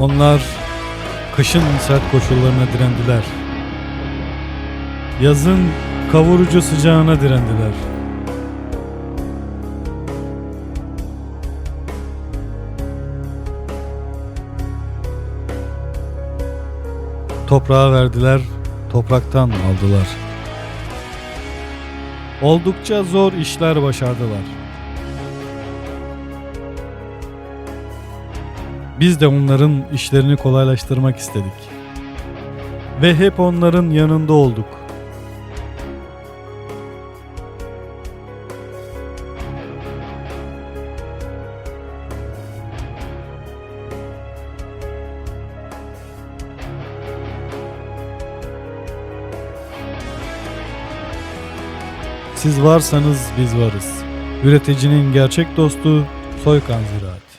Onlar kışın sert koşullarına direndiler. Yazın kavurucu sıcağına direndiler. Toprağa verdiler, topraktan aldılar. Oldukça zor işler başardılar. Biz de onların işlerini kolaylaştırmak istedik. Ve hep onların yanında olduk. Siz varsanız biz varız. Üreticinin gerçek dostu Soykan Ziraat.